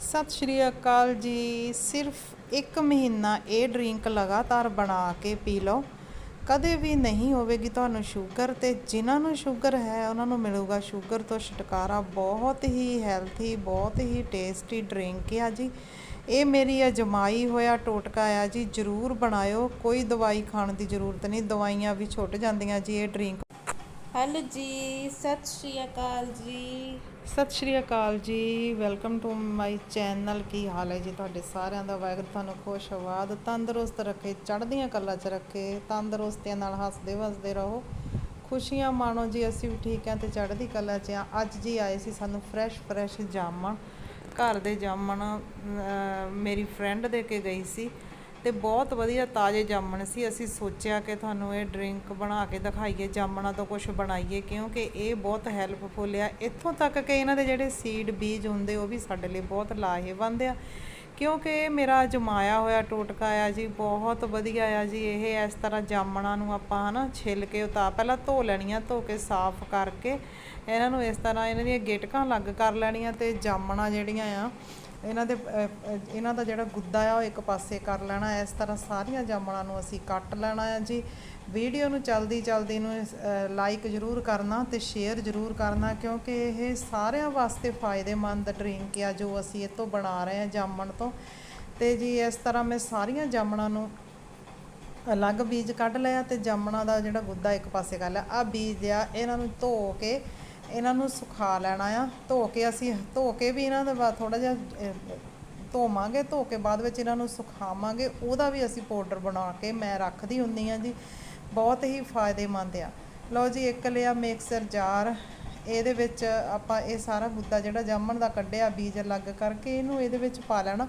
ਸਤਿ ਸ਼੍ਰੀ ਅਕਾਲ ਜੀ। ਸਿਰਫ ਇੱਕ ਮਹੀਨਾ ਇਹ ਡਰਿੰਕ ਲਗਾਤਾਰ ਬਣਾ ਕੇ ਪੀ ਲਓ। ਕਦੇ ਵੀ ਨਹੀਂ ਹੋਵੇਗੀ ਤੁਹਾਨੂੰ ਸ਼ੂਗਰ ਤੇ ਜਿਨ੍ਹਾਂ ਨੂੰ ਸ਼ੂਗਰ ਹੈ, ਉਹਨਾਂ ਨੂੰ ਮਿਲੂਗਾ ਸ਼ੂਗਰ ਤੋਂ ਛੁਟਕਾਰਾ। ਬਹੁਤ ਹੀ ਹੈਲਥੀ, ਬਹੁਤ ਹੀ ਟੇਸਟੀ ਡਰਿੰਕ ਆ ਜੀ। ਇਹ ਮੇਰੀ ਅਜਮਾਈ ਹੋਇਆ ਟੋਟਕਾ ਆ ਜੀ। ਜਰੂਰ ਬਣਾਇਓ। ਕੋਈ ਦਵਾਈ ਖਾਣ ਦੀ ਜ਼ਰੂਰਤ ਨਹੀਂ। ਦਵਾਈਆਂ ਵੀ ਛੁੱਟ ਜਾਂਦੀਆਂ ਜੀ, ਇਹ ਡਰਿੰਕ ਹੈਲੋ ਜੀ, ਸਤਿ ਸ਼੍ਰੀ ਅਕਾਲ ਜੀ। ਸਤਿ ਸ਼੍ਰੀ ਅਕਾਲ ਜੀ, ਵੈਲਕਮ ਟੂ ਮਾਈ ਚੈਨਲ। ਕੀ ਹਾਲ ਹੈ ਜੀ ਤੁਹਾਡੇ ਸਾਰਿਆਂ ਦਾ? ਵਾਹਿਗੁਰੂ ਤੁਹਾਨੂੰ ਖੁਸ਼ ਖੁਸ਼ਆਬਾਦ ਤੰਦਰੁਸਤ ਰੱਖੇ, ਚੜ੍ਹਦੀਆਂ ਕਲਾ 'ਚ ਰੱਖੇ, ਤੰਦਰੁਸਤੀਆਂ ਨਾਲ ਹੱਸਦੇ ਵਸਦੇ ਰਹੋ। ਖੁਸ਼ੀਆਂ ਮਾਣੋ ਜੀ, ਅਸੀਂ ਵੀ ਠੀਕ ਹਾਂ ਤੇ ਚੜ੍ਹਦੀ ਕਲਾ 'ਚ ਆ ਅੱਜ ਜੀ ਆਏ ਸੀ ਸਾਨੂੰ ਫਰੈਸ਼ ਫਰੈਸ਼ ਜਾਮਣ, ਘਰ ਦੇ ਜਾਮਣ ਮੇਰੀ ਫਰੈਂਡ ਦੇ ਕੇ ਗਈ ਸੀ। ਤੇ ਬਹੁਤ ਵਧੀਆ ਤਾਜ਼ੇ ਜਾਮਣ ਸੀ। ਅਸੀਂ ਸੋਚਿਆ ਕਿ ਤੁਹਾਨੂੰ ਇਹ ਡਰਿੰਕ ਬਣਾ ਕੇ ਦਿਖਾਈਏ, ਜਾਮਣਾਂ ਤੋਂ ਕੁਝ ਬਣਾਈਏ, ਕਿਉਂਕਿ ਇਹ ਬਹੁਤ ਹੈਲਪਫੁਲ ਆ। ਇੱਥੋਂ ਤੱਕ ਕਿ ਇਹਨਾਂ ਦੇ ਜਿਹੜੇ ਸੀਡ ਬੀਜ ਹੁੰਦੇ, ਉਹ ਵੀ ਸਾਡੇ ਲਈ ਬਹੁਤ ਲਾਹੇਵੰਦ ਆ। ਕਿਉਂਕਿ ਇਹ ਮੇਰਾ ਜਮਾਇਆ ਹੋਇਆ ਟੋਟਕਾ ਆ ਜੀ, ਬਹੁਤ ਵਧੀਆ ਆ ਜੀ। ਇਹ ਇਸ ਤਰ੍ਹਾਂ ਜਾਮਣਾਂ ਨੂੰ ਆਪਾਂ ਹਨਾ ਛਿੱਲ ਕੇ ਉਤਾਰ ਪਹਿਲਾਂ ਧੋ ਲੈਣੀਆਂ, ਧੋ ਕੇ ਸਾਫ਼ ਕਰਕੇ ਇਹਨਾਂ ਨੂੰ ਇਸ ਤਰ੍ਹਾਂ ਇਹਨਾਂ ਦੀਆਂ ਗਿਟਕਾਂ ਲੱਗ ਕਰ ਲੈਣੀਆਂ ਤੇ ਜਾਮਣਾਂ ਜਿਹੜੀਆਂ ਆ ਇਹਨਾਂ ਦੇ ਇਹਨਾਂ ਦਾ ਜਿਹੜਾ ਗੁੱਦਾ ਆ, ਉਹ ਇੱਕ ਪਾਸੇ ਕਰ ਲੈਣਾ। ਇਸ ਤਰ੍ਹਾਂ ਸਾਰੀਆਂ ਜਾਮਣਾਂ ਨੂੰ ਅਸੀਂ ਕੱਟ ਲੈਣਾ ਆ ਜੀ। ਵੀਡੀਓ ਨੂੰ ਚਲਦੀ ਚਲਦੀ ਨੂੰ ਲਾਈਕ ਜ਼ਰੂਰ ਕਰਨਾ ਤੇ ਸ਼ੇਅਰ ਜ਼ਰੂਰ ਕਰਨਾ, ਕਿਉਂਕਿ ਇਹ ਸਾਰਿਆਂ ਵਾਸਤੇ ਫਾਇਦੇਮੰਦ ਡਰਿੰਕ ਆ ਜੋ ਅਸੀਂ ਇਹ ਤੋਂ ਬਣਾ ਰਹੇ ਹਾਂ ਜਾਮਣ ਤੋਂ। ਤੇ ਜੀ, ਇਸ ਤਰ੍ਹਾਂ ਮੈਂ ਸਾਰੀਆਂ ਜਾਮਣਾਂ ਨੂੰ ਅਲੱਗ ਬੀਜ ਕੱਢ ਲਿਆ ਤੇ ਜਾਮਣਾਂ ਦਾ ਜਿਹੜਾ ਗੁੱਦਾ ਇੱਕ ਪਾਸੇ ਕਰ ਲਿਆ। ਆ ਬੀਜ ਆ, ਇਹਨਾਂ ਨੂੰ ਧੋ ਕੇ ਇਹਨਾਂ ਨੂੰ ਸੁਖਾ ਲੈਣਾ ਆ। ਧੋ ਕੇ ਅਸੀਂ, ਧੋ ਕੇ ਵੀ ਇਹਨਾਂ ਦਾ ਬਾਅਦ ਥੋੜਾ ਜਿਹਾ ਧੋਵਾਂਗੇ, ਧੋ ਕੇ ਬਾਅਦ ਵਿੱਚ ਇਹਨਾਂ ਨੂੰ ਸੁਖਾਵਾਂਗੇ। ਉਹਦਾ ਵੀ ਅਸੀਂ ਪਾਊਡਰ ਬਣਾ ਕੇ ਮੈਂ ਰੱਖਦੀ ਹੁੰਦੀ ਆ ਜੀ। ਬਹੁਤ ਹੀ ਫਾਇਦੇਮੰਦ ਆ। ਲਓ ਜੀ, ਇੱਕ ਲਿਆ ਮਿਕਸਰ ਜਾਰ। ਇਹਦੇ ਵਿੱਚ ਆਪਾਂ ਇਹ ਸਾਰਾ ਗੁੱਦਾ ਜਿਹੜਾ ਜਾਮਣ ਦਾ ਕੱਢਿਆ, ਬੀਜ ਅਲੱਗ ਕਰਕੇ ਇਹਨੂੰ ਇਹਦੇ ਵਿੱਚ ਪਾ ਲੈਣਾ।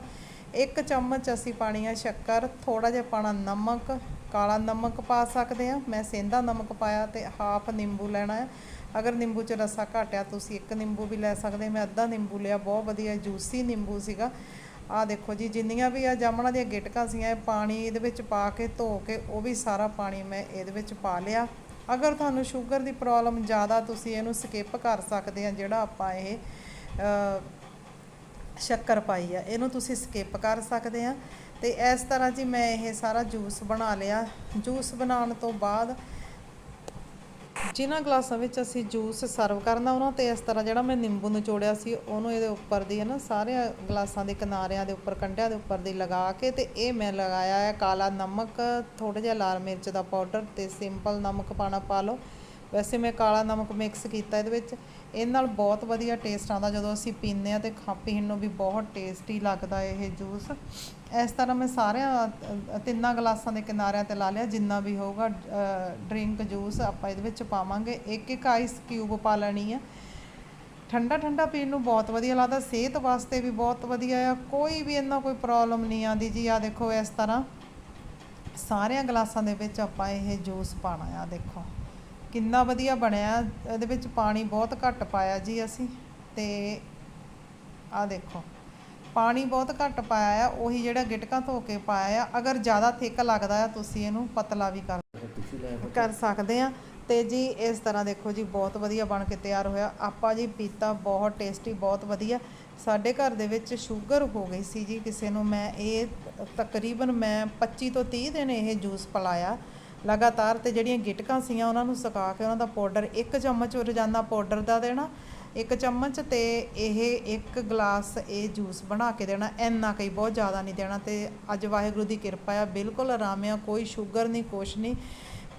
ਇੱਕ ਚਮਚ ਅਸੀਂ ਪਾਣੀ ਆ ਸ਼ੱਕਰ ਥੋੜਾ ਜਿਹਾ ਪਾਣਾ ਨਮਕ ਕਾਲਾ ਨਮਕ ਪਾ ਸਕਦੇ ਆ, ਮੈਂ ਸੇਂਦਾ ਨਮਕ ਪਾਇਆ ਤੇ ਹਾਫ ਨਿੰਬੂ ਲੈਣਾ ਹੈ। ਅਗਰ ਨਿੰਬੂ ਚ ਰਸਾ ਘਟਿਆ ਤੁਸੀਂ ਇੱਕ ਨਿੰਬੂ ਵੀ ਲੈ ਸਕਦੇ, ਮੈਂ ਅੱਧਾ ਨਿੰਬੂ ਲਿਆ, ਬਹੁਤ ਵਧੀਆ ਜੂਸੀ ਨਿੰਬੂ ਸੀਗਾ। ਆ ਦੇਖੋ ਜੀ, ਜਿੰਨੀਆਂ ਵੀ ਆ ਜਾਮਣਾਂ ਦੀਆਂ ਗਿਟਕਾਂ ਸੀਆਂ, ਇਹ ਪਾਣੀ ਇਹਦੇ ਵਿੱਚ ਪਾ ਕੇ ਧੋ ਕੇ ਉਹ ਵੀ ਸਾਰਾ ਪਾਣੀ ਮੈਂ ਇਹਦੇ ਵਿੱਚ ਪਾ ਲਿਆ। ਅਗਰ ਤੁਹਾਨੂੰ ਸ਼ੂਗਰ ਦੀ ਪ੍ਰੋਬਲਮ ਜ਼ਿਆਦਾ, ਤੁਸੀਂ ਇਹਨੂੰ ਸਕਿਪ ਕਰ ਸਕਦੇ ਆ, ਜਿਹੜਾ ਆਪਾਂ ਇਹ ਸ਼ੱਕਰ ਪਾਈ ਆ, ਇਹਨੂੰ ਤੁਸੀਂ ਸਕਿਪ ਕਰ ਸਕਦੇ ਆ। ਤੇ ਇਸ ਤਰ੍ਹਾਂ ਜੀ ਮੈਂ ਇਹ ਸਾਰਾ ਜੂਸ ਬਣਾ ਲਿਆ। ਜੂਸ ਬਣਾਉਣ ਤੋਂ ਬਾਅਦ ਜਿਨ੍ਹਾਂ ਗਲਾਸਾਂ ਵਿੱਚ ਅਸੀਂ ਜੂਸ ਸਰਵ ਕਰਨਾ ਉਹਨਾਂ ਤੇ ਇਸ ਤਰ੍ਹਾਂ ਜਿਹੜਾ ਮੈਂ ਨਿੰਬੂ ਨਿਚੋੜਿਆ ਸੀ, ਉਹਨੂੰ ਇਹਦੇ ਉੱਪਰ ਦੀ ਹੈ ਨਾ ਸਾਰੇ ਗਲਾਸਾਂ ਦੇ ਕਿਨਾਰਿਆਂ ਦੇ ਉੱਪਰ ਕੰਢਿਆਂ ਦੇ ਉੱਪਰ ਦੀ ਲਗਾ ਕੇ ਤੇ ਇਹ ਮੈਂ ਲਗਾਇਆ ਹੈ ਕਾਲਾ ਨਮਕ ਥੋੜਾ ਜਿਹਾ ਲਾਲ ਮਿਰਚ ਦਾ ਪਾਊਡਰ ਤੇ ਸਿੰਪਲ ਨਮਕ ਪਾਣਾ ਪਾ ਲਓ। ਵੈਸੇ ਮੈਂ ਕਾਲਾ ਨਮਕ ਮਿਕਸ ਕੀਤਾ ਇਹਦੇ ਵਿੱਚ। ਇਹ ਨਾਲ ਬਹੁਤ ਵਧੀਆ ਟੇਸਟ ਆਉਂਦਾ। ਜਦੋਂ ਅਸੀਂ ਪੀਂਦੇ ਆ ਤੇ ਖਾ ਪੀਣ ਨੂੰ ਵੀ ਬਹੁਤ ਟੇਸਟੀ ਲੱਗਦਾ ਇਹ ਜੂਸ ਇਸ ਤਰ੍ਹਾਂ ਮੈਂ ਸਾਰਿਆਂ, ਤਿੰਨਾਂ ਗਲਾਸਾਂ ਦੇ ਕਿਨਾਰਿਆਂ ਤੇ ਲਾ ਲਿਆ, ਜਿੰਨਾ ਵੀ ਹੋਊਗਾ ਡਰਿੰਕ ਜੂਸ ਆਪਾਂ ਇਹਦੇ ਵਿੱਚ ਪਾਵਾਂਗੇ। ਇੱਕ ਇੱਕ ਆਈਸ ਕਿਊਬ ਪਾ ਲੈਣੀ ਆ। ਠੰਡਾ ਠੰਡਾ ਪੀਣ ਨੂੰ ਬਹੁਤ ਵਧੀਆ ਲੱਗਦਾ। ਸਿਹਤ ਵਾਸਤੇ ਵੀ ਬਹੁਤ ਵਧੀਆ ਆ। ਕੋਈ ਵੀ ਇੰਨਾ ਕੋਈ ਪ੍ਰੋਬਲਮ ਨਹੀਂ ਆਉਂਦੀ ਜੀ। ਆ ਦੇਖੋ ਇਸ ਤਰ੍ਹਾਂ। ਸਾਰਿਆਂ ਗਲਾਸਾਂ ਦੇ ਵਿੱਚ ਆਪਾਂ ਇਹ ਜੂਸ ਪਾਣਾ ਆ, ਦੇਖੋ। ਕਿੰਨਾ ਵਧੀਆ ਬਣਿਆ, ਇਹਦੇ ਵਿੱਚ ਪਾਣੀ ਬਹੁਤ ਘੱਟ ਪਾਇਆ ਜੀ ਅਸੀਂ, ਤੇ ਆ ਦੇਖੋ, ਪਾਣੀ ਬਹੁਤ ਘੱਟ ਪਾਇਆ ਆ, ਉਹੀ ਜਿਹੜਾ ਗਿਟਕਾ ਧੋ ਕੇ ਪਾਇਆ ਆ, ਅਗਰ ਜ਼ਿਆਦਾ ਥਿੱਕ ਲੱਗਦਾ ਆ, ਤੁਸੀਂ ਇਹਨੂੰ ਪਤਲਾ ਵੀ ਕਰ ਕਰ ਸਕਦੇ ਆ, ਤੇ ਜੀ ਇਸ ਤਰ੍ਹਾਂ ਦੇਖੋ ਜੀ, ਬਹੁਤ ਵਧੀਆ ਬਣ ਕੇ ਤਿਆਰ ਹੋਇਆ, ਆਪਾਂ ਜੀ ਪੀਤਾ ਬਹੁਤ ਟੇਸਟੀ, ਬਹੁਤ ਵਧੀਆ, ਸਾਡੇ ਘਰ ਦੇ ਵਿੱਚ ਸ਼ੂਗਰ ਹੋ ਗਈ ਸੀ ਜੀ ਕਿਸੇ ਨੂੰ, ਮੈਂ ਇਹ ਤਕਰੀਬਨ ਮੈਂ 25 ਤੋਂ 30 ਦਿਨ ਇਹ ਜੂਸ ਪਿਲਾਇਆ ਲਗਾਤਾਰ ਤੇ ਜਿਹੜੀਆਂ ਗਿਟਕਾਂ ਸੀਆਂ, ਉਹਨਾਂ ਨੂੰ ਸੁਕਾ ਕੇ ਉਹਨਾਂ ਦਾ ਪਾਊਡਰ, ਇੱਕ ਚਮਚ ਰੋਜ਼ਾਨਾ ਪਾਊਡਰ ਦਾ ਦੇਣਾ, ਇੱਕ ਚਮਚ ਤੇ ਇਹ ਇੱਕ ਗਲਾਸ ਇਹ ਜੂਸ ਬਣਾ ਕੇ ਦੇਣਾ, ਇੰਨਾ ਕਈ ਬਹੁਤ ਜ਼ਿਆਦਾ ਨਹੀਂ ਦੇਣਾ ਤੇ ਅੱਜ ਵਾਹਿਗੁਰੂ ਦੀ ਕਿਰਪਾ ਆ, ਬਿਲਕੁਲ ਆਰਾਮ ਆ, ਕੋਈ ਸ਼ੂਗਰ ਨਹੀਂ, ਕੁਛ ਨਹੀਂ।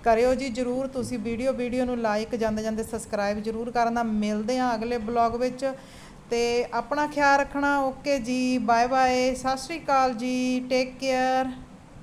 ਕਰਿਓ ਜੀ ਜਰੂਰ ਤੁਸੀਂ ਵੀਡੀਓ ਵੀਡੀਓ ਨੂੰ ਲਾਈਕ ਜਾਂਦੇ ਜਾਂਦੇ ਸਬਸਕ੍ਰਾਈਬ ਜਰੂਰ ਕਰਨਾ। ਮਿਲਦੇ ਆ ਅਗਲੇ ਬਲੌਗ ਵਿੱਚ ਤੇ ਆਪਣਾ ਖਿਆਲ ਰੱਖਣਾ। ਓਕੇ ਜੀ ਬਾਏ ਬਾਏ ਸਤਿ ਸ਼੍ਰੀ ਅਕਾਲ ਜੀ ਟੇਕ ਕੇਅਰ